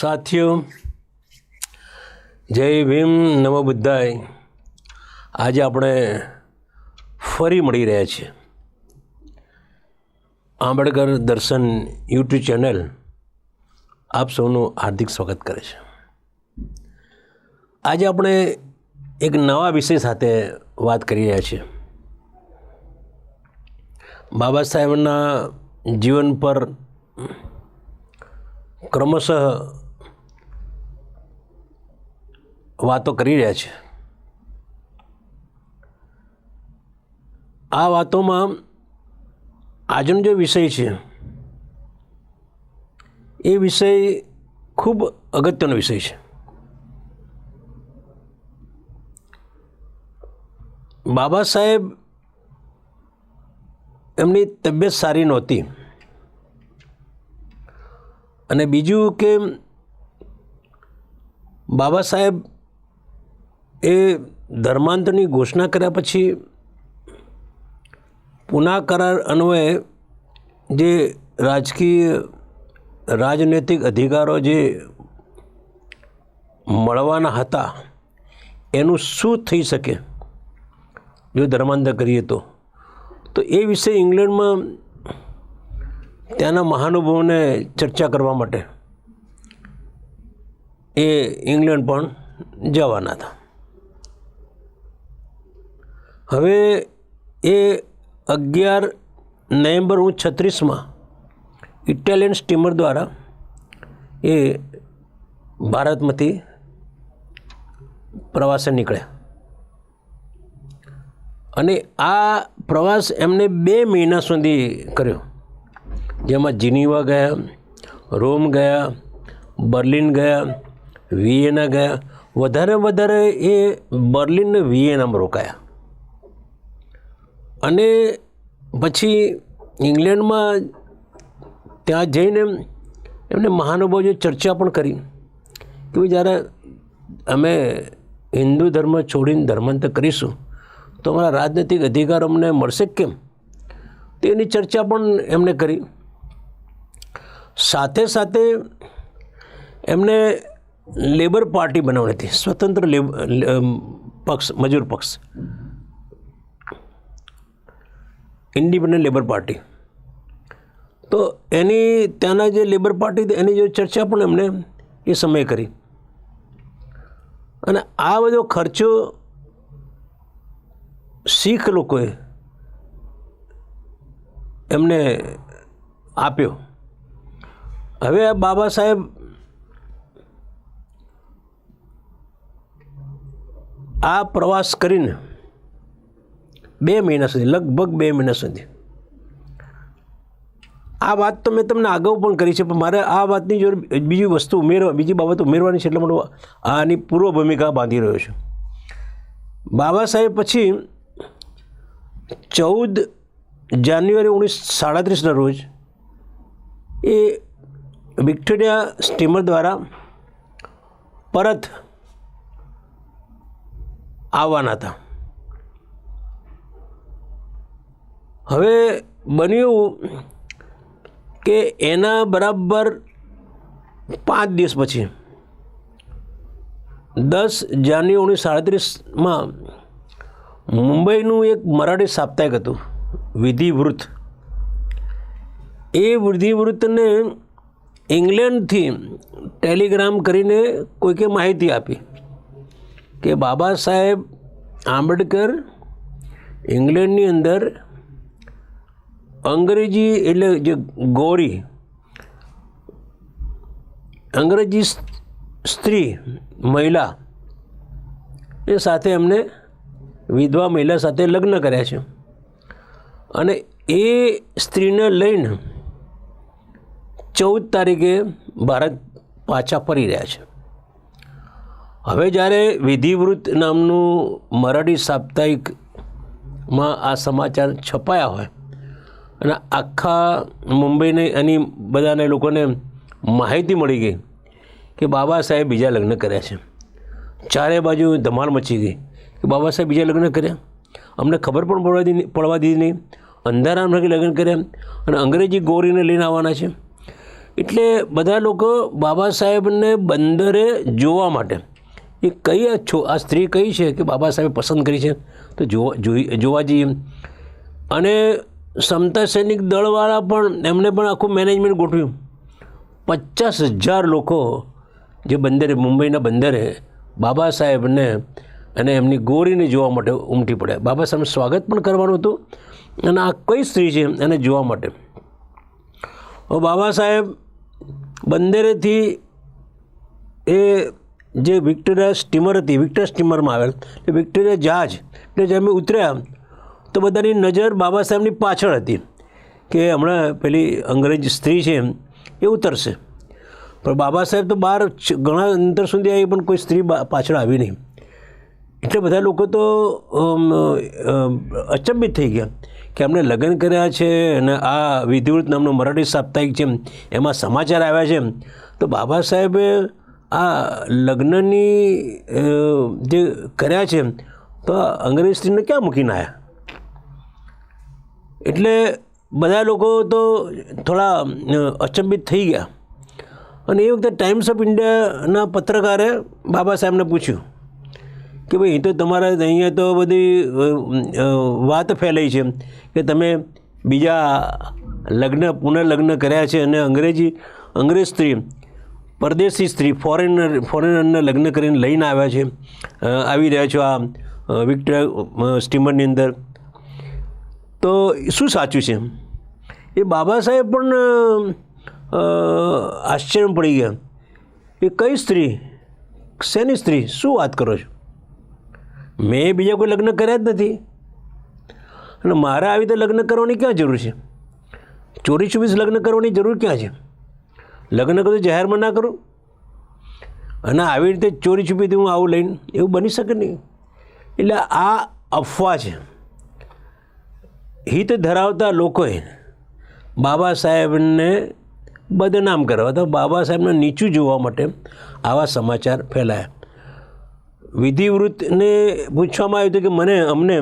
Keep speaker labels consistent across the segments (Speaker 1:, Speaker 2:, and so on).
Speaker 1: સાથીઓ, જય ભીમ નમો બુદ્ધાય. આજે આપણે ફરી મળી રહ્યા છીએ. આંબેડકર દર્શન યુટ્યુબ ચેનલ આપ સૌનું હાર્દિક સ્વાગત કરે છે. આજે આપણે એક નવા વિષય સાથે વાત કરી રહ્યા છીએ. બાબા સાહેબના જીવન પર ક્રમશઃ વાતો કરી રહ્યા છે. આ વાતોમાં આજનો જે વિષય છે, એ વિષય ખૂબ અગત્યનો વિષય છે. બાબા સાહેબ એમની તબિયત સારી નહોતી. અને બીજું કે બાબા સાહેબ એ ધર્માંતરની ઘોષણા કર્યા પછી પુના કરાર અન્વયે જે રાજકીય રાજનૈતિક અધિકારો જે મળવાના હતા, એનું શું થઈ શકે? જો ધર્માંતર કરીએ તો. તો એ વિશે ઇંગ્લેન્ડમાં ત્યાંના મહાનુભાવોને ચર્ચા કરવા માટે એ ઇંગ્લેન્ડ પણ જવાના હતા. હવે એ અગિયાર નવેમ્બર હું છત્રીસમાં ઇટાલિયન સ્ટીમર દ્વારા એ ભારતમાંથી પ્રવાસે નીકળ્યા. અને આ પ્રવાસ એમને બે મહિના સુધી કર્યો. જેમાં જીનીવા ગયા, રોમ ગયા, બર્લિન ગયા, વિયેના ગયા. વધારે વધારે એ બર્લિન વિયેનામાં રોકાયા. અને પછી ઇંગ્લેન્ડમાં ત્યાં જઈને એમને મહાનુભાવોએ ચર્ચા પણ કરી કે જ્યારે અમે હિન્દુ ધર્મ છોડીને ધર્માંતર કરીશું, તો અમારા રાજનૈતિક અધિકાર અમને મળશે કેમ? તેની ચર્ચા પણ એમણે કરી. સાથે સાથે એમને લેબર પાર્ટી બનાવવાની હતી, સ્વતંત્ર પક્ષ, મજૂર પક્ષ. ઇન્ડિપેન્ડન્ટ લેબર પાર્ટી તો એની, ત્યાંના જે લેબર પાર્ટી એની જે ચર્ચા પણ એમણે એ સમયે કરી. અને આ બધો ખર્ચો શીખ લોકોએ એમને આપ્યો. હવે આ બાબા સાહેબ આ પ્રવાસ કરીને બે મહિના સુધી, લગભગ બે મહિના સુધી. આ વાત તો મેં તમને અગાઉ પણ કરી છે, પણ મારે આ વાતની જોડે બીજી વસ્તુ ઉમેરવા, બીજી બાબત ઉમેરવાની છે એટલે મને આની પૂર્વ ભૂમિકા બાંધી રહ્યો છું. બાબા સાહેબ પછી ચૌદ જાન્યુઆરી ઓગણીસ સાડત્રીસના રોજ એ વિક્ટોરિયા સ્ટીમર દ્વારા પરત આવવાના હતા. હવે બન્યું કે એના બરાબર પાંચ દિવસ પછી, દસ જાન્યુઆરી ઓગણીસો સાડત્રીસમાં મુંબઈનું એક મરાઠી સાપ્તાહિક હતું, વિધિવૃત્ત. એ વિધિવૃત્તને ઇંગ્લેન્ડથી ટેલિગ્રામ કરીને કોઈકે માહિતી આપી કે બાબા સાહેબ આંબેડકર ઇંગ્લેન્ડની અંદર અંગ્રેજી એટલે જે ગોરી, અંગ્રેજી સ્ત્રી, મહિલા, એ સાથે એમને વિધવા મહિલા સાથે લગ્ન કર્યા છે. અને એ સ્ત્રીને લઈને ચૌદ તારીખે ભારત પાછા ફરી રહ્યા છે. હવે જ્યારે વિધિવૃત્ત નામનું મરાઠી સાપ્તાહિકમાં આ સમાચાર છપાયા હોય અને આખા મુંબઈને એની બધાને લોકોને માહિતી મળી ગઈ કે બાબા સાહેબ બીજા લગ્ન કર્યા છે. ચારે બાજુ ધમાલ મચી ગઈ કે બાબા સાહેબ બીજા લગ્ન કર્યા? અમને ખબર પણ પડવા દી પડવા દીધી નહીં. અંધારામાં લગ્ન કર્યા અને અંગ્રેજી ગોરીને લઈને આવવાના છે. એટલે બધા લોકો બાબા સાહેબને બંદરે જોવા માટે એ કઈ છો આ સ્ત્રી કઈ છે કે બાબા સાહેબે પસંદ કરી છે? તો જોવા જોઈ જોવા જઈએ. અને સમતા સૈનિક દળવાળા પણ એમને પણ આખું મેનેજમેન્ટ ગોઠવ્યું. પચાસ હજાર લોકો જે બંદરે, મુંબઈના બંદરે બાબા સાહેબને અને એમની ગોરીને જોવા માટે ઉમટી પડ્યા. બાબા સાહેબનું સ્વાગત પણ કરવાનું હતું અને આ કઈ સ્ત્રી છે એને જોવા માટે? બાબા સાહેબ બંદરેથી એ જે વિક્ટોરિયા સ્ટીમર હતી, વિક્ટોરિયા સ્ટીમરમાં આવેલ, એ વિક્ટોરિયા જહાજ એટલે એ ઉતર્યા તો બધાની નજર બાબા સાહેબની પાછળ હતી કે હમણાં પેલી અંગ્રેજ સ્ત્રી છે એ ઉતરશે. પણ બાબા સાહેબ તો બહાર ઘણા અંતર સુધી આવી પણ કોઈ સ્ત્રી પાછળ આવી નહીં. એટલે બધા લોકો તો અચંબિત થઈ ગયા કે અમને લગ્ન કર્યા છે અને આ વિધિવૃત નામનો મરાઠી સાપ્તાહિક છે એમાં સમાચાર આવ્યા છે તો બાબા સાહેબે આ લગ્નની જે કર્યા છે તો અંગ્રેજ સ્ત્રીને ક્યાં મૂકીને આવ્યા એટલે બધા લોકો તો થોડા અચંબિત થઈ ગયા. અને એ વખતે ટાઈમ્સ ઓફ ઇન્ડિયાના પત્રકારે બાબા સાહેબને પૂછ્યું કે ભાઈ, એ તો તમારા અહીંયા તો બધી વાત ફેલાઈ છે કે તમે બીજા લગ્ન પુનઃલગ્ન કર્યા છે અને અંગ્રેજી, અંગ્રેજ સ્ત્રી, પરદેશી સ્ત્રી ફોરેનર ફોરેનરને લગ્ન કરીને લઈને આવ્યા છે. આવી રહ્યા છો આ વિક્ટર સ્ટીમરની અંદર. તો શું સાચું છે એ બાબા સાહેબ પણ આશ્ચર્ય પડી ગયા. એ કઈ સ્ત્રી? શેની સ્ત્રી? શું વાત કરો છો? મેં બીજા કોઈ લગ્ન કર્યા જ નથી. અને મારે આવી રીતે લગ્ન કરવાની ક્યાં જરૂર છે? ચોરી છુપીસ લગ્ન કરવાની જરૂર ક્યાં છે? લગ્ન કરું જાહેરમાં ના કરું? અને આવી રીતે ચોરી છુપીથી હું આવું લઈને એવું બની શકે નહીં? એટલે આ અફવા છે. હિત ધરાવતા લોકોએ બાબા સાહેબને બદનામ કરવા તો બાબા સાહેબને નીચું જોવા માટે આવા સમાચાર ફેલાયા. વિધિવૃત્તને પૂછવામાં આવ્યું હતું કે મને, અમને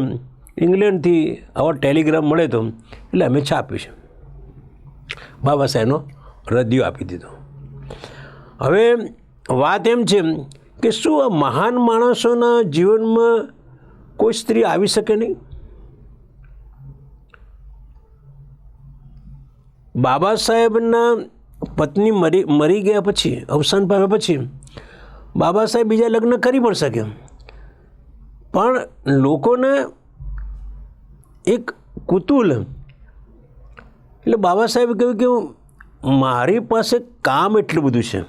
Speaker 1: ઇંગ્લેન્ડથી આવા ટેલિગ્રામ મળે તો એટલે અમે છાપ્યું છે બાબા સાહેબનો રદિયો આપી દીધો. હવે વાત એમ છે કે શું આ મહાન માણસોના જીવનમાં કોઈ સ્ત્રી આવી શકે નહીં? બાબા સાહેબના પત્ની મરી મરી ગયા પછી, અવસાન પામ્યા પછી, બાબા સાહેબ બીજા લગ્ન કરી પણ શકે પણ લોકોને એક કુતુલ, એટલે બાબા સાહેબે કહ્યું કે મારી પાસે કામ એટલું બધું છે.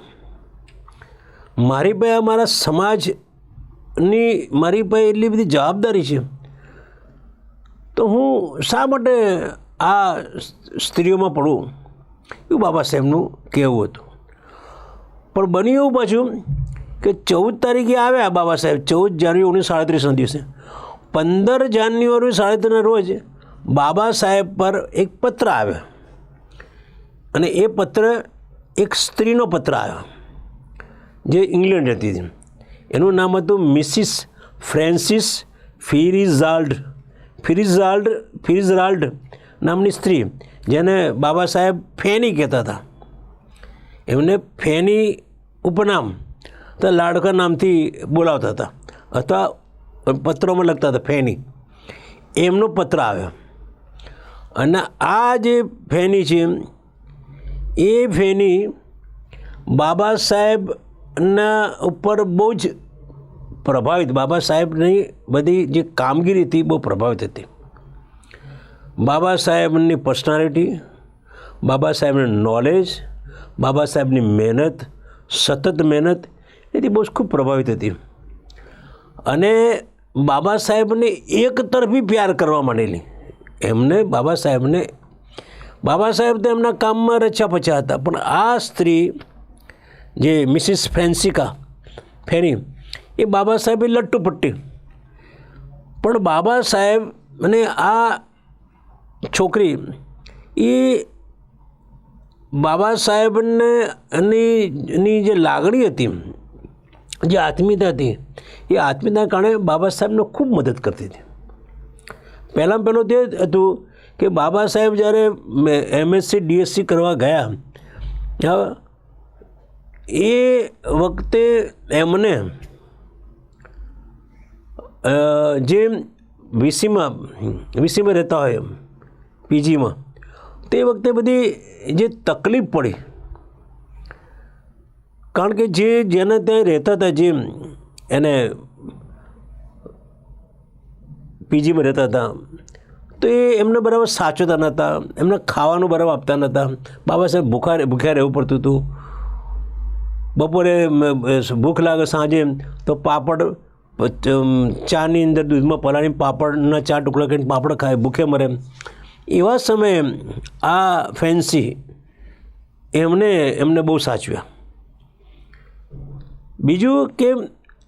Speaker 1: મારી પાસે અમારા સમાજની, મારી પાસે એટલી બધી જવાબદારી છે. તો હું શા માટે આ સ્ત્રીઓમાં પડવું એવું બાબા સાહેબનું કહેવું હતું. પણ બન્યું એવું પાછું કે ચૌદ તારીખે આવ્યા બાબા સાહેબ, ચૌદ જાન્યુઆરી ઓગણીસો સાડત્રીસના દિવસે. પંદર જાન્યુઆરી સાડત્રીસના રોજ બાબા સાહેબ પર એક પત્ર આવ્યો. અને એ પત્ર એક સ્ત્રીનો પત્ર આવ્યો, જે ઇંગ્લેન્ડ હતી. એનું નામ હતું મિસિસ ફ્રેન્સિસ ફિરિઝાલ્ડ. ફિરિઝાલ્ડ, ફિરિઝરાલ્ડ નામની સ્ત્રી, જેને બાબા સાહેબ ફેની કહેતા હતા. એમને ફેની ઉપનામ, તો લાડકા નામથી બોલાવતા હતા, અથવા પત્રોમાં લખતા હતા, ફેની. એમનો પત્ર આવ્યો. અને આ જે ફેની છે, એ ફેની બાબા સાહેબના ઉપર બહુ જ પ્રભાવિત, બાબા સાહેબની બધી જે કામગીરી હતી, બહુ પ્રભાવિત હતી. બાબા સાહેબની પર્સનાલિટી, બાબા સાહેબનું નોલેજ બાબા સાહેબની મહેનત, સતત મહેનત, એથી બહુ ખૂબ પ્રભાવિત હતી. અને બાબા સાહેબને એક તરફી પ્યાર કરવા માંડેલી. એમને બાબા સાહેબને, બાબા સાહેબ તો એમના કામમાં રચ્યા પચ્યા હતા, પણ આ સ્ત્રી જે મિસિસ ફેન્સિકા ફેરી, એ બાબા સાહેબે લટ્ટુ પટ્ટી પણ બાબા સાહેબ અને આ છોકરી, એ બાબા સાહેબને એની જે લાગણી હતી, જે આત્મીયતા હતી, એ આત્મીયતાના કારણે બાબા સાહેબને ખૂબ મદદ કરતી હતી. પહેલાં પહેલું તે હતું કે બાબા સાહેબ જ્યારે એમએસસી, ડીએસસી કરવા ગયા એ વખતે એમને જે વીસીમાં વીસીમાં રહેતા હોય પીજીમાં. તે વખતે બધી જે તકલીફ પડી, કારણ કે જે જેને ત્યાં રહેતા હતા, જે એને પીજીમાં રહેતા હતા, તો એ એમને બરાબર સાચવતા નહોતા, એમને ખાવાનું બરાબર આપતા નહોતા. બાબા સાહેબ ભૂખા ભૂખ્યા રહેવું પડતું હતું. બપોરે ભૂખ લાગે સાંજે, તો પાપડ ચાની અંદર દૂધમાં પલાળીને પાપડના ચાર ટુકડા કરીને પાપડ ખાય, ભૂખે મરે. એવા સમયે આ ફેન્સી એમને એમને બહુ સાચવ્યા. બીજું કે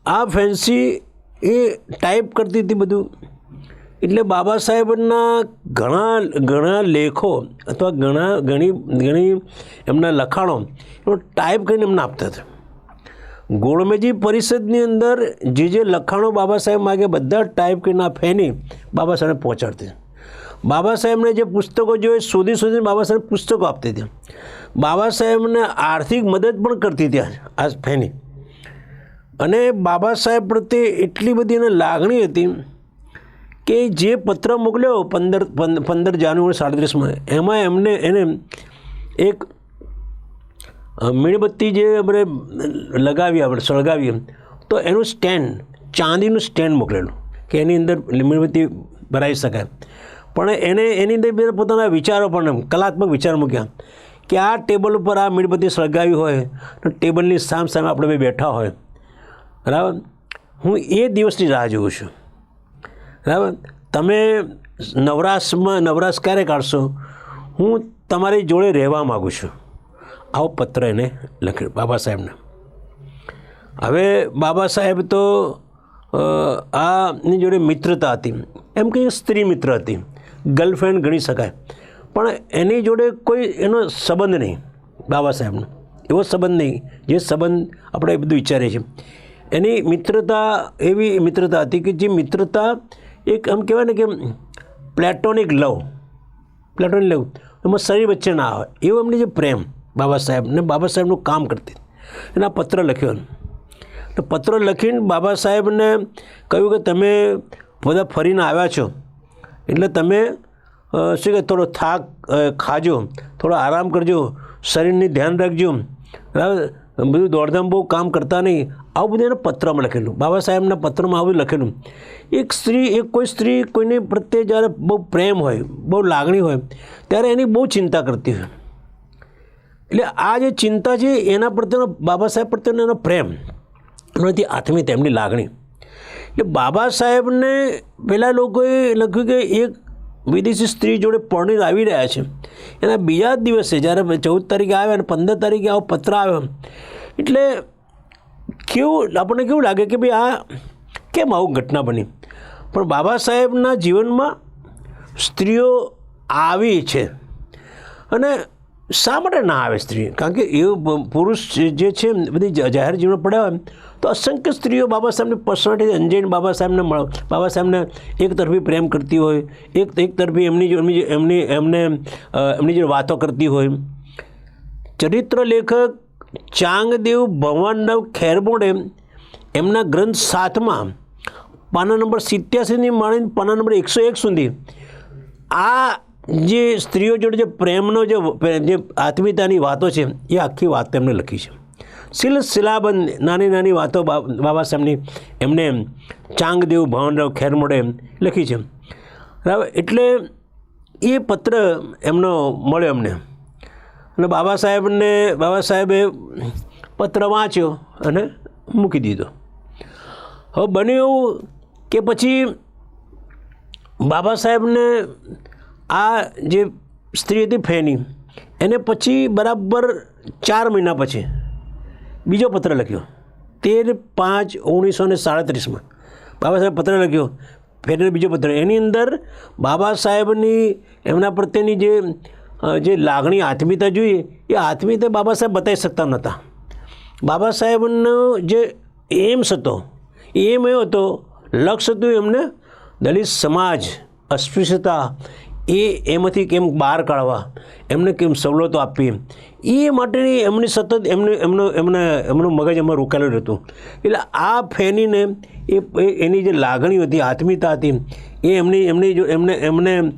Speaker 1: આ ફેન્સી એ ટાઈપ કરતી હતી બધું. એટલે બાબા સાહેબના ઘણા ઘણા લેખો અથવા ઘણા, ઘણી ઘણી એમના લખાણો એનો ટાઈપ કરીને એમને આપતા હતા. ગોળમેજી પરિષદની અંદર જે જે લખાણો બાબા સાહેબ માગે બધા ટાઈપ કરીને આ ફેની બાબા સાહેબ પહોંચાડતી. બાબા સાહેબને જે પુસ્તકો જોઈએ, શોધી શોધીને બાબા સાહેબ પુસ્તકો આપતી હતી. બાબા સાહેબને આર્થિક મદદ પણ કરતી ત્યાં આ ફેની. અને બાબા સાહેબ પ્રત્યે એટલી બધી એને લાગણી હતી કે જે પત્ર મોકલ્યો પંદર, પંદ- પંદર જાન્યુઆરી સાડત્રીસમાં, એમાં એમને, એને એક મીણબત્તી જે આપણે લગાવી આપણે સળગાવી તો એનું સ્ટેન્ડ, ચાંદીનું સ્ટેન્ડ મોકલેલું, કે એની અંદર મીણબત્તી ભરાઈ શકાય. પણ એને એની અંદર પોતાના વિચારો પણ કલાત્મક વિચાર મૂક્યા. કે આ ટેબલ ઉપર આ મીણબત્તી સળગાવી હોય, તો ટેબલની સામ સામે આપણે બે બેઠા હોય. બરાબર? હું એ દિવસની રાહ જોઉં છું. બરાબર? તમે નવરાશમાં, નવરાશ ક્યારે કાઢશો? હું તમારી જોડે રહેવા માગું છું. આવો પત્ર એને લખ્યો બાબા સાહેબને. હવે બાબા સાહેબ તો આની જોડે મિત્રતા હતી. એમ કે સ્ત્રી મિત્ર હતી. ગર્લફ્રેન્ડ ગણી શકાય. પણ એની જોડે કોઈ એનો સંબંધ નહીં, બાબા સાહેબનો. એવો સંબંધ નહીં, જે સંબંધ આપણે બધું વિચારીએ છીએ. એની મિત્રતા એવી મિત્રતા હતી કે જે મિત્રતા એક આમ કહેવાય ને કે પ્લેટોનિક લવ પ્લેટોનિક લવ, એમાં શરીર વચ્ચે ના આવે. એવો એમની જે પ્રેમ બાબા સાહેબ ને બાબા સાહેબનું કામ કરતી. એના પત્ર લખ્યો તો પત્ર લખીને બાબા સાહેબને કહ્યું કે તમે બધા ફરીને આવ્યા છો. એટલે તમે શું કે થોડો થાક ખાજો, થોડો આરામ કરજો, શરીરની ધ્યાન રાખજો. બરાબર? બધું દોડધામ બહુ કામ કરતા નહીં. આવું બધું એને પત્રમાં લખેલું. બાબા સાહેબના પત્રમાં આવું લખેલું. એક સ્ત્રી, એક કોઈ સ્ત્રી કોઈની પ્રત્યે જ્યારે બહુ પ્રેમ હોય, બહુ લાગણી હોય, ત્યારે એની બહુ ચિંતા કરતી હોય. એટલે આ જે ચિંતા છે, એના પ્રત્યેનો, બાબા સાહેબ પ્રત્યેનો એનો પ્રેમ, એનાથી આત્મીયત એમની લાગણી. એટલે બાબા સાહેબને પહેલાં લોકોએ લખ્યું કે એક વિદેશી સ્ત્રી જોડે પરણિત આવી રહ્યા છે. એના બીજા દિવસે જ્યારે ચૌદ તારીખે આવ્યા અને પંદર તારીખે આવો પત્ર આવ્યો એટલે કેવું, આપણને કેવું લાગે કે ભાઈ આ કેમ આવું ઘટના બની? પણ બાબા સાહેબના જીવનમાં સ્ત્રીઓ આવી છે. અને શા માટે ના આવે સ્ત્રી? કારણ કે એ પુરુષ જે છે, બધી જાહેર જીવન પડ્યા હોય તો અસંખ્ય સ્ત્રીઓ બાબા સાહેબને પર્સનાલિટી અંજઈને બાબા સાહેબને મળ. બાબા સાહેબને એક તરફી પ્રેમ કરતી હોય, એક એક તરફી એમની એમની એમની, એમને એમની જે વાતો કરતી હોય. ચરિત્ર લેખક ચાંગદેવ ભવાનદેવ ખેરબોડે એમના ગ્રંથ સાતમાં પાના નંબર સિત્યાસીની માણીને પાના નંબર એકસો એક સુધી આ જે સ્ત્રીઓ જોડે જે પ્રેમનો જે આત્મીયતાની વાતો છે, એ આખી વાત તેમણે લખી છે. સિલ શિલાબંધ નાની નાની વાતો બાબા સાહેબની એમને ચાંગદેવ, ભવનરાવ ખેરમોડે લખી છે. બરાબર? એટલે એ પત્ર એમનો મળ્યો એમને. અને બાબા સાહેબને બાબા સાહેબે પત્ર વાંચ્યો અને મૂકી દીધો. હવે બન્યું એવું કે પછી બાબા સાહેબને આ જે સ્ત્રી હતી ફેની, એને પછી બરાબર ચાર મહિના પછી બીજો પત્ર લખ્યો. તેર પાંચ ઓગણીસો ને સાડત્રીસમાં. બાબા સાહેબ પત્ર લખ્યો. ફેરનો બીજો પત્ર. એની અંદર બાબા સાહેબની એમના પ્રત્યેની જે જે લાગણી આત્મીયતા જોઈએ, એ આત્મીયતા બાબા સાહેબ બતાવી શકતા નહોતા. બાબા સાહેબનો જે એમ્સ હતો, એમ એવો હતો લક્ષ્ય હતું એમને દલિત સમાજ, અસ્પૃશ્યતા એ એમાંથી કેમ બહાર કાઢવા? એમને કેમ સવલતો આપવી એ માટેની એમની સતત એમને એમનો એમને એમનું મગજ એમાં રોકાયેલું રહેતું. એટલે આ ફેનીને એ એની જે લાગણી હતી, આત્મીયતા હતી, એ એમની એમની જો એમને એમને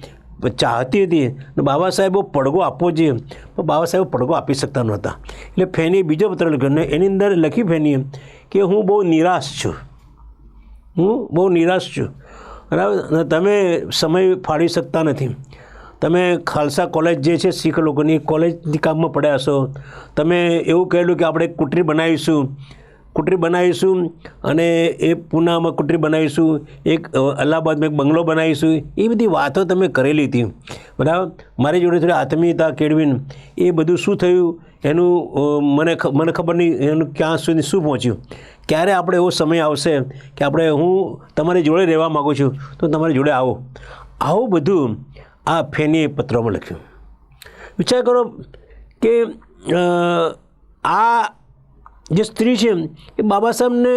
Speaker 1: ચાહતી હતી ને બાબા સાહેબો પડઘો આપવો જોઈએ. પણ બાબા સાહેબ પડઘો આપી શકતા નહોતા. એટલે ફેનીએ બીજો પત્ર લખ્યો એની અંદર લખી ફેનીએ કે હું બહુ નિરાશ છું. હું બહુ નિરાશ છું. બરાબર? અને તમે સમય ફાળવી શકતા નથી. તમે ખાલસા કોલેજ જે છે, શીખ લોકોની કોલેજની કામમાં પડ્યા હશો. તમે એવું કહેલું કે આપણે કુટરી બનાવીશું. કુટરી બનાવીશું અને એ પૂનામાં કુટરી બનાવીશું. એક અલ્હાબાદમાં એક બંગલો બનાવીશું. એ બધી વાતો તમે કરેલી હતી. બરાબર? મારી જોડે થોડી આત્મીયતા કેળવીને એ બધું શું થયું? એનું મને મને ખબર નહીં એનું ક્યાં સુધી શું પહોંચ્યું. ક્યારે આપણે એવો સમય આવશે કે આપણે હું તમારી જોડે રહેવા માગું છું, તો તમારી જોડે આવો. આવું બધું આ ફેનીએ પત્રમાં લખ્યું. વિચાર કરો કે આ જે સ્ત્રી છે, એ બાબા સાહેબને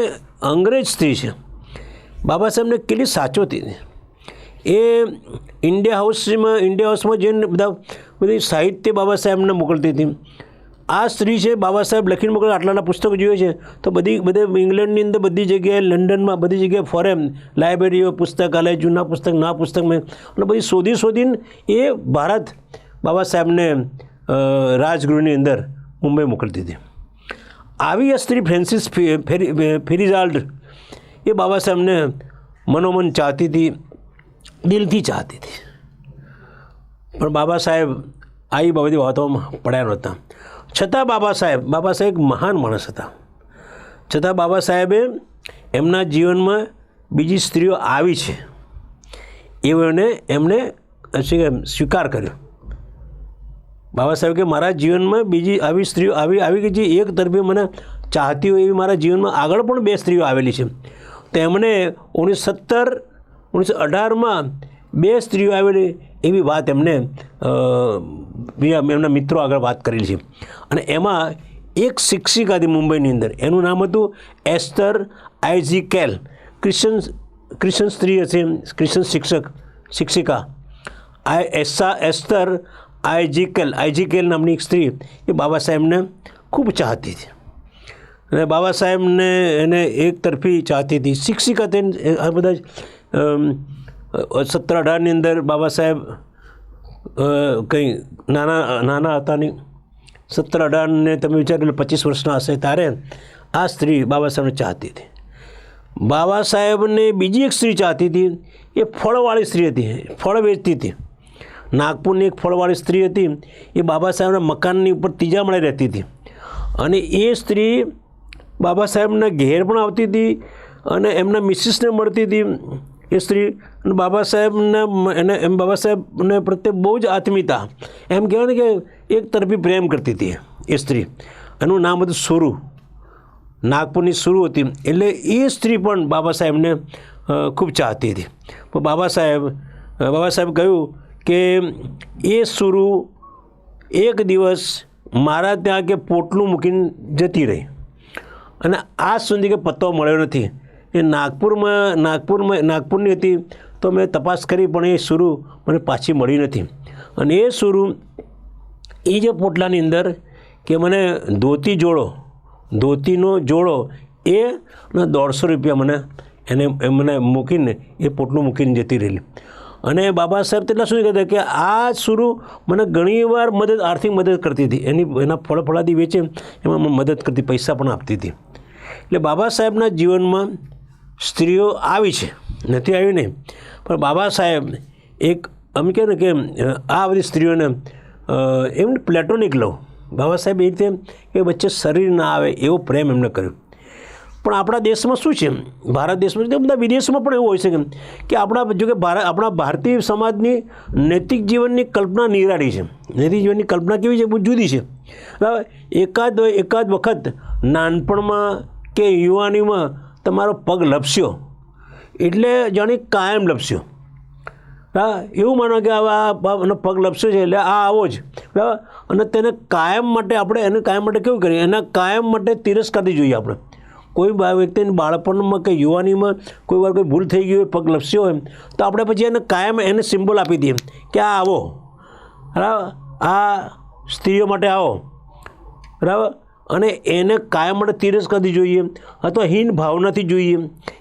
Speaker 1: અંગ્રેજ સ્ત્રી છે. બાબા સાહેબને કેટલી સાચવતી હતી. એ ઇન્ડિયા હાઉસમાં ઇન્ડિયા હાઉસમાં જઈને બધા બધી સાહિત્ય બાબા સાહેબને મોકલતી હતી. આ સ્ત્રી છે, બાબા સાહેબ લખીને મોકલે, આટલાના પુસ્તકો જોઈએ છે. તો બધી, બધે ઇંગ્લેન્ડની અંદર બધી જગ્યાએ, લંડનમાં બધી જગ્યાએ ફોરેન લાઇબ્રેરીઓ પુસ્તકાલય, જૂના પુસ્તક ના પુસ્તક મેં અને બધી શોધી શોધીને એ ભારત બાબા સાહેબને રાજગૃહની અંદર મુંબઈ મોકલતી હતી. આવી આ સ્ત્રી ફ્રેન્સિસ ફે- એ બાબા સાહેબને મનોમન ચાહતી હતી, દિલથી ચાહતી હતી. પણ બાબા સાહેબ આવી બધી વાતોમાં પડ્યા નહોતા. છતાં બાબા સાહેબ બાબા સાહેબ મહાન માણસ હતા. છતાં બાબા સાહેબે એમના જીવનમાં બીજી સ્ત્રીઓ આવી છે. એઓને કેમ સ્વીકાર કર્યો. બાબા સાહેબ કે, મારા જીવનમાં બીજી આવી સ્ત્રીઓ આવી આવી કે જે એક તરફે મને ચાહતી હોય એવી મારા જીવનમાં આગળ પણ બે સ્ત્રીઓ આવેલી છે. તો એમણે ઓગણીસો સત્તર ઓગણીસો અઢારમાં બે સ્ત્રીઓ આવેલી એવી વાત એમને એમના મિત્રો આગળ વાત કરેલી છે. અને એમાં એક શિક્ષિકા હતી મુંબઈની અંદર. એનું નામ હતું એસ્તર આઈઝી કેલ ક્રિશ્ચન ક્રિશ્ચન સ્ત્રી હશે ક્રિશ્ચન શિક્ષક, શિક્ષિકા. આ એસા એસ્તર આઈજીકેલ આઈજીકેલ નામની એક સ્ત્રી એ બાબા સાહેબને ખૂબ ચાહતી હતી. અને બાબા સાહેબને એને એક તરફી ચાહતી હતી. શિક્ષિકા તેને આ બધા સત્તર અઢારની અંદર બાબા સાહેબ કંઈ નાના નાના હતા નહીં સત્તર અઢારને તમે વિચારી લો પચીસ વર્ષના હશે ત્યારે આ સ્ત્રી બાબા સાહેબને ચાહતી હતી. બાબા સાહેબને બીજી એક સ્ત્રી ચાહતી હતી, એ ફળવાળી સ્ત્રી હતી, ફળ વેચતી હતી. નાગપુરની એક ફળવાળી સ્ત્રી હતી, એ બાબા સાહેબના મકાનની ઉપર ત્રીજા મળે રહેતી હતી. અને એ સ્ત્રી બાબા સાહેબના ઘેર પણ આવતી હતી અને એમના મિસિસને મળતી હતી. એ સ્ત્રી બાબા સાહેબને એને, એમ બાબા સાહેબને પ્રત્યે બહુ જ આત્મીયતા. એમ કહેવાય ને કે એક તરફી પ્રેમ કરતી હતી એ સ્ત્રી. એનું નામ હતું સુરુ. નાગપુરની સુરુ હતી. એટલે એ સ્ત્રી પણ બાબા સાહેબને ખૂબ ચાહતી હતી. પણ બાબા સાહેબ બાબા સાહેબ કહ્યું કે એ સુરુ એક દિવસ મારા ત્યાં કે પોટલું મૂકીને જતી રહી. અને આજ સુધી કે પત્તો મળ્યો નથી. એ નાગપુરમાં નાગપુરમાં, નાગપુરની હતી. તો મેં તપાસ કરી, પણ એ સુરુ મને પાછી મળી નથી. અને એ સુરુ, એ જે પોટલાની અંદર કે મને ધોતી જોડો, ધોતીનો જોડો, એ દોઢસો રૂપિયા મને એને, એ મને મૂકીને એ પોટલું મૂકીને જતી રહેલી. અને બાબા સાહેબ તેટલા શું કહેતા કે આ સુરુ મને ઘણીવાર મદદ, આર્થિક મદદ કરતી હતી. એની, એના ફળ ફળાદી વેચે એમાં મદદ કરતી, પૈસા પણ આપતી હતી. એટલે બાબા સાહેબના જીવનમાં સ્ત્રીઓ આવી છે. નથી આવી નહીં પણ બાબા સાહેબ એક અમે કહે ને કે આ બધી સ્ત્રીઓને એમ પ્લેટોનિક લવ. બાબા સાહેબ એ રીતે કે વચ્ચે શરીર ના આવે એવો પ્રેમ એમને કર્યો. પણ આપણા દેશમાં શું છે? ભારત દેશમાં બધા વિદેશમાં પણ એવું હોય છે કે- આપણા, જો કે ભારત, આપણા ભારતીય સમાજની નૈતિક જીવનની કલ્પના નિરાળી છે. નૈતિક જીવનની કલ્પના કેવી છે? બહુ જુદી છે. એકાદ એકાદ વખત નાનપણમાં કે યુવાનીમાં તમારો પગ લપસ્યો. એટલે જાણે કાયમ લપસ્યો. હા, એવું માનો કે હવે આ પગ લપસ્યો છે, એટલે આ આવો જ. બરાબર? અને તેને કાયમ માટે આપણે એને કાયમ માટે કેવું કરીએ? એના કાયમ માટે તિરસ્કારથી જોઈએ આપણે. કોઈ વ્યક્તિને બાળપણમાં કે યુવાનીમાં કોઈ વાર કોઈ ભૂલ થઈ ગઈ હોય, પગ લપસ્યો હોય, તો આપણે પછી એને કાયમ એને સિમ્બોલ આપી દઈએ. કે આ આવો. બરાબર? આ સ્ત્રીઓ માટે આવો. બરાબર? અને એને કાયમ માટે તિરસ કરવી જોઈએ, અથવા હીન ભાવનાથી જોઈએ.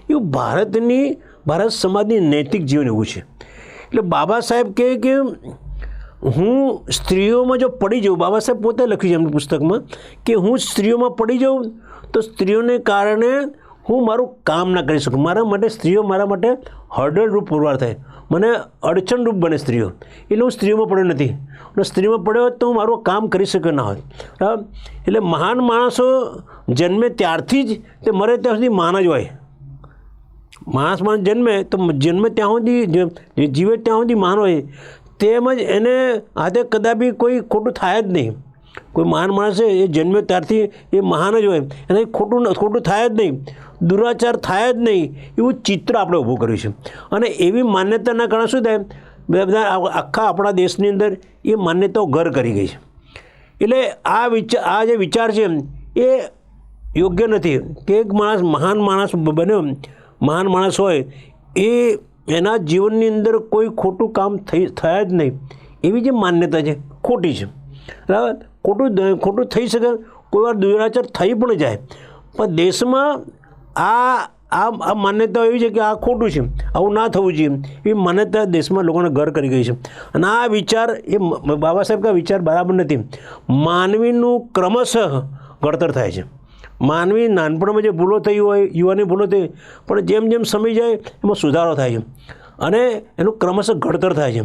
Speaker 1: એવું ભારતની, ભારત સમાજની નૈતિક જીવન એવું છે. એટલે બાબા સાહેબ કહે કે, હું સ્ત્રીઓમાં જો પડી જાઉં, બાબા સાહેબ પોતે લખ્યું છે એમની પુસ્તકમાં, કે હું સ્ત્રીઓમાં પડી જાઉં, તો સ્ત્રીઓને કારણે હું મારું કામ ના કરી શકું. મારા માટે સ્ત્રીઓ મારા માટે હર્ડલરૂપ પુરવાર થાય. મને અડચણરૂપ બને સ્ત્રીઓ. એટલે હું સ્ત્રીઓમાં પડ્યો નથી. અને સ્ત્રીમાં પડ્યો હોત તો હું મારું કામ કરી શક્યો ના હોત એટલે મહાન માણસો જન્મે ત્યારથી જ તે મરે ત્યાં સુધી માન જ હોય. માણસ માણસ જન્મે તો જન્મે ત્યાં સુધી જીવે ત્યાં સુધી મહાન હોય. તેમજ એને હાથે કદાપી કોઈ ખોટું થાય જ નહીં. કોઈ મહાન માણસ છે એ જન્મ્યો ત્યારથી એ મહાન જ હોય. એને ખોટું ખોટું થાય જ નહીં. દુરાચાર થાય જ નહીં એવું ચિત્ર આપણે ઊભું કર્યું છે. અને એવી માન્યતાના કારણે શું થાય? બધા આખા આપણા દેશની અંદર એ માન્યતાઓ ઘર કરી ગઈ છે. એટલે આ વિચાર આ જે વિચાર છે એ યોગ્ય નથી કે એક માણસ મહાન માણસ બન્યો, મહાન માણસ હોય, એ એના જીવનની અંદર કોઈ ખોટું કામ થઈ, થયા જ નહીં. એવી જે માન્યતા છે, ખોટી છે. બરાબર? ખોટું ખોટું થઈ શકે, કોઈ વાર દુરાચાર થઈ પણ જાય. પણ દેશમાં આ આ માન્યતા એવી છે કે આ ખોટું છે. આવું ના થવું જોઈએ. એ માન્યતા દેશમાં લોકોને ઘર કરી ગઈ છે. અને આ વિચાર, એ બાબા સાહેબ વિચાર બરાબર નથી. માનવીનું ક્રમશઃ ઘડતર થાય છે. માનવી નાનપણમાં જે ભૂલો થઈ હોય, યુવાની ભૂલો થઈ પણ જેમ જેમ સમય જાય, એમાં સુધારો થાય છે. અને એનું ક્રમશઃ ઘડતર થાય છે.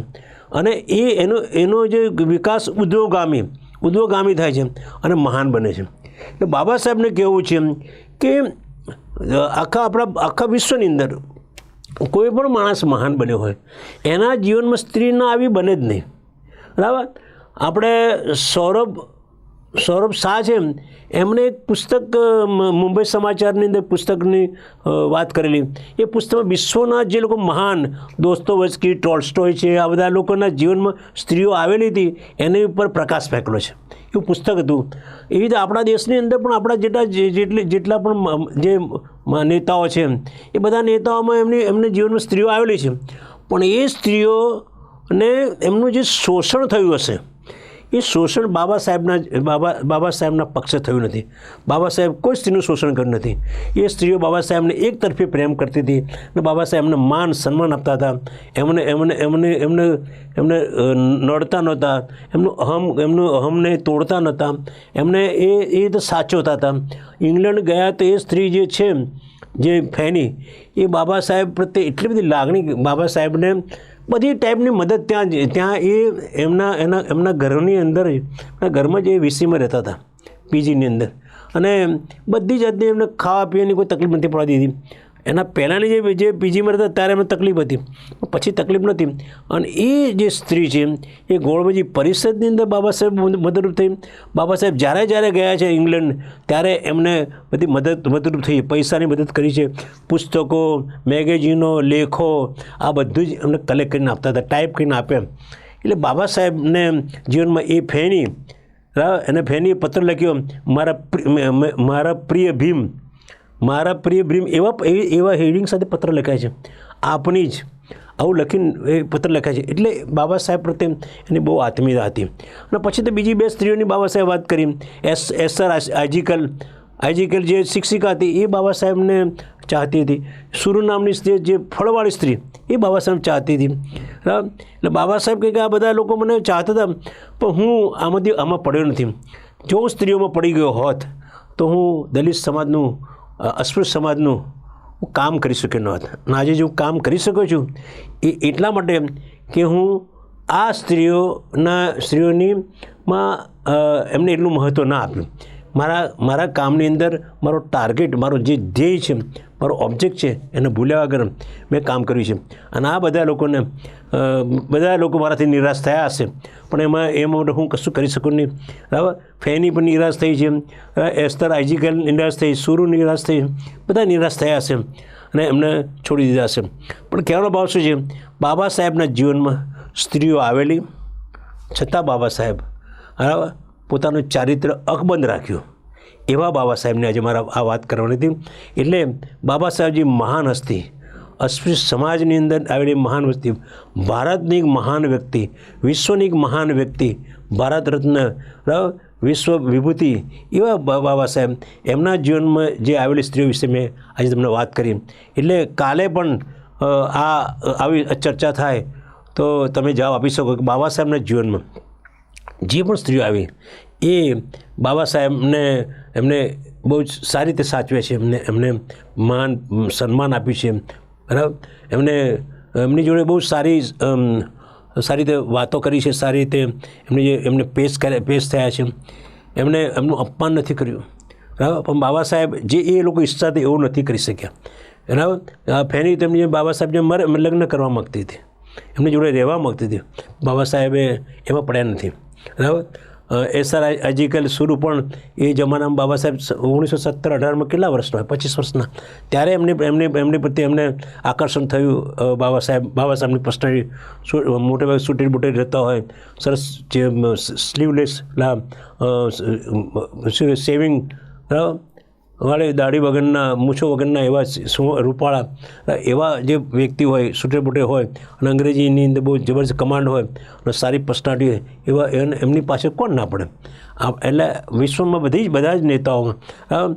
Speaker 1: અને એ, એનો એનો જે વિકાસ ઉદ્યોગામી ઉદ્યોગામી થાય છે અને મહાન બને છે. એટલે બાબા સાહેબને કહેવું છે કે આખા આપણા આખા વિશ્વની અંદર કોઈ પણ માણસ મહાન બન્યો હોય, એના જીવનમાં સ્ત્રીના આવી બને જ નહીં. બરાબર? આપણે સૌરભ સૌરભ શાહ છે એમણે એક પુસ્તક મુંબઈ સમાચારની અંદર પુસ્તકની વાત કરેલી. એ પુસ્તકમાં વિશ્વના જે લોકો મહાન દોસ્તો વચકી, ટોલ્સ્ટોય છે, આ બધા લોકોના જીવનમાં સ્ત્રીઓ આવેલી હતી, એની ઉપર પ્રકાશ ફેંકલો છે. એવું પુસ્તક હતું. એવી રીતે આપણા દેશની અંદર પણ આપણા જેટલા જેટલી જેટલા પણ જે નેતાઓ છે એ બધા નેતાઓમાં એમની, એમને જીવનમાં સ્ત્રીઓ આવેલી છે. પણ એ સ્ત્રીઓને એમનું જે શોષણ થયું હશે એ શોષણ બાબા સાહેબના બાબા બાબા સાહેબના પક્ષે થયું નથી. બાબા સાહેબ કોઈ સ્ત્રીનું શોષણ કર્યું નથી. એ સ્ત્રીઓ બાબા સાહેબને એક તરફી પ્રેમ કરતી હતી અને બાબા સાહેબ એમને માન, સન્માન આપતા હતા. એમને એમને એમને એમને એમને નડતા નહોતા. એમનું અહમ, એમનું અહમને તોડતા નહોતા. એમને એ એ રીતે સાચવતા હતા. ઇંગ્લેન્ડ ગયા તો એ સ્ત્રી જે છે, જે ફેની, એ બાબા સાહેબ પ્રત્યે એટલી બધી લાગણી બાબા સાહેબને બધી ટાઈપની મદદ ત્યાં ત્યાં એ એમના, એના, એમના ઘરની અંદર, એમના ઘરમાં જ એ વીસીમાં રહેતા હતા, પીજીની અંદર. અને બધી જાતની એમને ખાવા પીવાની કોઈ તકલીફ નથી પડતી હતી. એના પહેલાંની જે જે પીજીમાં રહેતા ત્યારે એમને તકલીફ હતી. પછી તકલીફ નથી અને એ જે સ્ત્રી છે, એ ગોળમેજી પરિષદની અંદર બાબા સાહેબ મદદરૂપ થઈ. બાબા સાહેબ જ્યારે જ્યારે ગયા છે ઇંગ્લેન્ડ, ત્યારે એમને બધી મદદ, મદદરૂપ થઈ. પૈસાની મદદ કરી છે. પુસ્તકો, મેગેઝીનો, લેખો, આ બધું જ એમને કલેક્ટ કરીને આપતા હતા ટાઈપ કરીને આપે એટલે બાબા સાહેબને જીવનમાં એ ફેની એને ફેની પત્ર લખ્યો, મારા મારા પ્રિય ભીમ મારા પ્રિય ભીમ એવા એવા હેડિંગ સાથે પત્ર લખાય છે. આપની જ. આવું લખીને એ પત્ર લખાય છે. એટલે બાબા સાહેબ પ્રત્યે એની બહુ આત્મીયતા હતી. અને પછી તો બીજી બે સ્ત્રીઓની બાબા સાહેબ વાત કરી. S Acer આજીકલ. આજીકલ જે શિક્ષિકા હતી, એ બાબા સાહેબને ચાહતી હતી. સુરુ નામની સ્ત્રી જે ફળવાળી સ્ત્રી, એ બાબા સાહેબ ચાહતી હતી. એટલે બાબા સાહેબ કહે કે આ બધા લોકો મને ચાહતા હતા, પણ હું આમાંથી આમાં પડ્યો નથી. જો હું સ્ત્રીઓમાં પડી ગયો હોત, તો હું દલિત સમાજનું અસ્પૃશ્ય સમાજનું હું કામ કરી શક્યો ન હતા. અને આજે જે હું કામ કરી શકું છું, એ એટલા માટે કે હું આ સ્ત્રીઓના સ્ત્રીઓની માં એમને એટલું મહત્ત્વ ના આપ્યું મારા મારા કામની અંદર મારો ટાર્ગેટ મારો જે ધ્યેય છે, મારો ઓબ્જેક્ટ છે, એને ભૂલ્યા વગર મેં કામ કર્યું છે. અને આ બધા લોકોને બધા લોકો મારાથી નિરાશ થયા હશે. પણ એમાં એ માટે હું કશું કરી શકું નહીં. બરાબર? ફેની પણ નિરાશ થઈ છે. એસ્તર આઈજીકલ નિરાશ થઈ, સુરુ નિરાશ થઈ, બધા નિરાશ થયા હશે. અને એમને છોડી દીધા હશે. પણ કહેવાનો ભાવ શું છે? બાબા સાહેબના જીવનમાં સ્ત્રીઓ આવેલી, છતાં બાબા સાહેબ. બરાબર? પોતાનું ચારિત્ર અકબંધ રાખ્યું. એવા બાબા સાહેબને આજે મારા આ વાત કરવાની હતી. એટલે બાબા સાહેબજી મહાન હસ્તી. અસ્પૃશ્ય સમાજની અંદર આવેલી મહાન વ્યક્તિ, ભારતની એક મહાન વ્યક્તિ, વિશ્વની એક મહાન વ્યક્તિ, ભારત રત્ન વિશ્વ વિભૂતિ એવા બાબા સાહેબ, એમના જીવનમાં જે આવેલી સ્ત્રીઓ વિશે મેં આજે તમને વાત કરી. એટલે કાલે પણ આ, આવી ચર્ચા થાય તો તમે જવાબ આપી શકો કે બાબા સાહેબના જીવનમાં જે પણ સ્ત્રીઓ આવી, એ બાબા સાહેબને એમને બહુ જ સારી રીતે સાચવે છે, એમને એમને માન, સન્માન આપ્યું છે. બરાબર? એમને, એમની જોડે બહુ સારી સારી રીતે વાતો કરી છે, સારી રીતે એમને જે, એમને પેશ કર્યા પેશ થયા છે. એમને એમનું અપમાન નથી કર્યું. બરાબર? પણ બાબા સાહેબ જે, એ લોકો ઈચ્છતા હતા એવું નથી કરી શક્યા. બરાબર? ફેની તેમની બાબા સાહેબ જે મરે, લગ્ન કરવા માગતી હતી. એમની જોડે રહેવા માગતી હતી. બાબા સાહેબે એમાં પડ્યા નથી. બરાબર? એસઆરઆઈ આજીકાલ સુરુ પણ એ જમાનામાં બાબા સાહેબ ઓગણીસો સત્તર અઢારમાં કેટલા વર્ષના હોય? પચીસ વર્ષના. ત્યારે એમની એમની એમની પ્રત્યે એમને આકર્ષણ થયું બાબા સાહેબ, બાબા સાહેબની પર્સનલી મોટે ભાગે સુટેડ બુટેડ રહેતા હોય. સરસ જે સ્લીવલેસ સેવિંગ બરાબર? વાળી દાઢી વગરના મૂછો વગરના એવા રૂપાળા એવા જે વ્યક્તિ હોય સુટે બુટે હોય અને અંગ્રેજીની અંદર બહુ જબરજસ્ત કમાન્ડ હોય અને સારી પર્સનાલિટી હોય એવા એમની પાસે કોણ ના પડે? આ એટલે વિશ્વમાં બધી જ બધા જ નેતાઓ આ,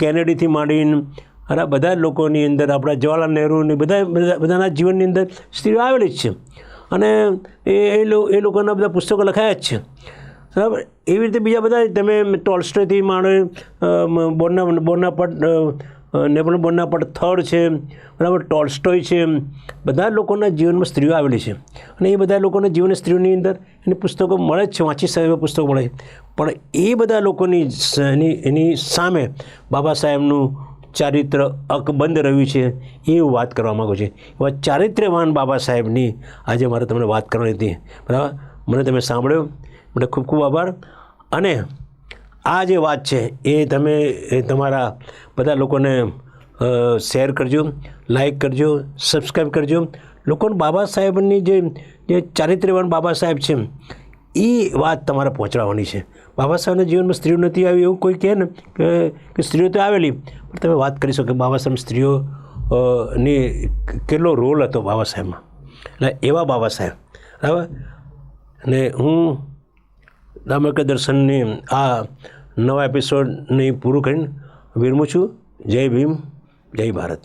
Speaker 1: કેનેડીથી માંડીને અને આ બધા લોકોની અંદર આપણા જવાહરલાલ નહેરુની બધા બધા- બધાના જીવનની અંદર સ્ત્રીઓ આવેલી જ છે. અને એ એ લોકોના બધા પુસ્તકો લખાયા જ છે. બરાબર? એવી રીતે બીજા બધા તમે ટોલ્સ્ટોયથી માંડે બોના, બોનાપટ નેપોલિયન બોનાપટ થર્ડ છે, બરાબર? ટોલ્સ્ટોય છે. બધા લોકોના જીવનમાં સ્ત્રીઓ આવેલી છે. અને એ બધા લોકોના જીવન સ્ત્રીઓની અંદર એની પુસ્તકો મળે જ છે, વાંચી એવા પુસ્તકો મળે. છે પણ એ બધા લોકોની એની એની સામે બાબા સાહેબનું ચારિત્ર અકબંધ રહ્યું છે એ હું વાત કરવા માગું છું. એવા ચારિત્ર્યવાન બાબા સાહેબની આજે મારે તમને વાત કરવાની હતી. બરાબર? મને તમે સાંભળ્યો? મને ખૂબ ખૂબ આભાર. અને આ જે વાત છે, એ તમે તમારા બધા લોકોને શેર કરજો, લાઈક કરજો, સબસ્ક્રાઈબ કરજો. લોકોને બાબા સાહેબની જે જે ચારિત્ર્યવાન બાબા સાહેબ છે એ વાત તમારે પહોંચાડવાની છે. બાબા સાહેબના જીવનમાં સ્ત્રીઓ નથી આવી એવું કોઈ કહે ને, કે સ્ત્રીઓ તો આવેલી. પણ તમે વાત કરી શકો બાબા સાહેબ સ્ત્રીઓ ની કેટલો રોલ હતો બાબા સાહેબમાં. એટલે એવા બાબા સાહેબ. બરાબર? ને હું દામોદર દર્શનની આ નવા એપિસોડને પૂરું કરીને વિરમું છું. જય ભીમ જય ભારત.